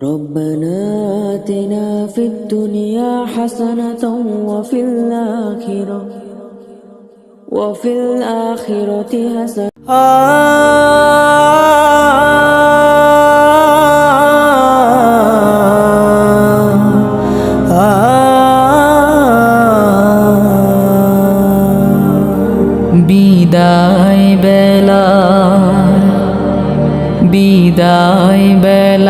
ربنا آتنا في الدنيا حسنة وفي الآخرة وفي الآخرة حسنة বিদায় বেলা বিদায় বেলায়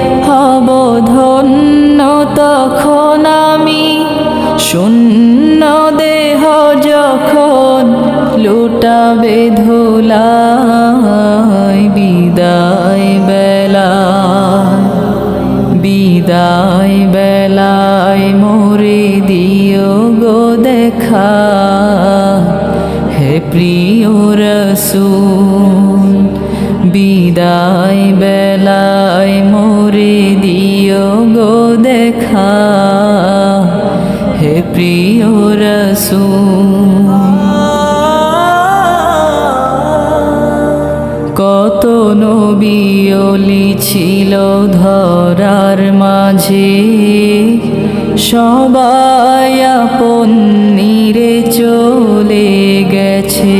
হব ধন্য তখন আমি। শূন্য দেহ যখন লুটাবে ধুলাই বিদায় বেলা। বিদায় বেলায় মোরে দিও গো দেখা। হে প্রিয় রসুল, বিদায় বেলায় মোরে দেখা। হে প্রিয় রসুল কত নবিয়লি ছিল ধরার মাঝে। সবাই আপন নিরে চলে গেছে।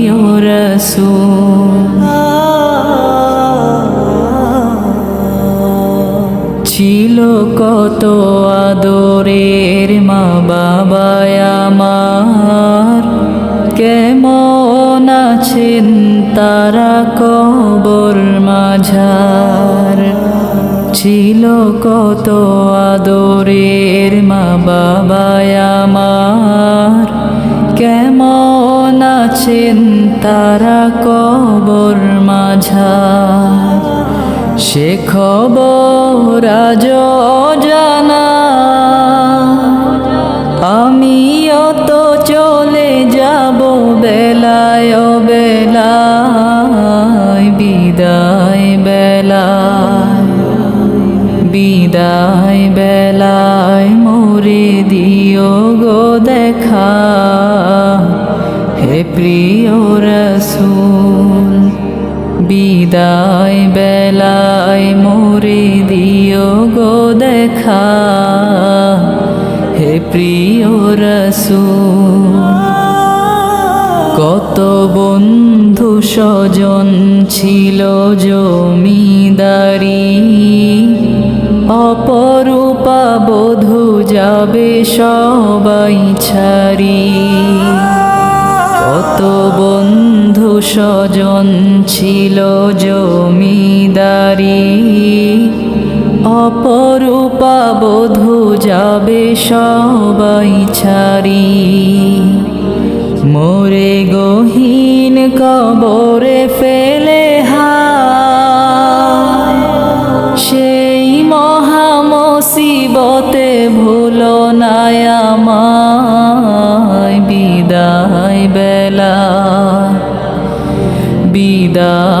ছিল কত আদরের মা বাবা আমার। কেমন আছেন তারা কবর মাঝার? ছিল কত আদরের মা বাবা আমার। কেমন আছেন তারা কবর মাঝার? সে খবর আজ জানা আমিও তো চলে যাব বেলায় বেলায় বিদায় বেলায় বিদায় বেলায় মোরে দিও গো দেখা। হে প্রিয় রসুল, বিদায় বেলায় দেখা হে প্রিয় রসুল, কত বন্ধু স্বজন ছিল জমিদারি। অপরূপা বধূ যাবে সবাই ছাড়ি। কত বন্ধু স্বজন ছিল জমিদারি। অপরূপা বধূ যাবে সবাই ছাড়ি। মোরে গহীন কবরে ফেলে হায়। সেই মহামসিবতে ভুলো নাই আমায়। বিদায় বেলা, বিদায়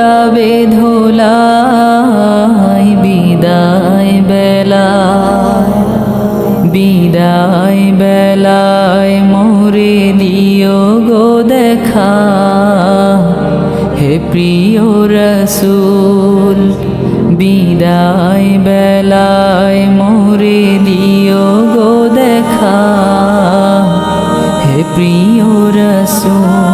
লুটাবে ধোলাই, বিদায় বেলা বিদায় বেলায় মোরে দিও গো দেখা। হে প্রিয় রসুল, বিদায় বেলায় মোরে দিও গো দেখা। হে প্রিয় রসুল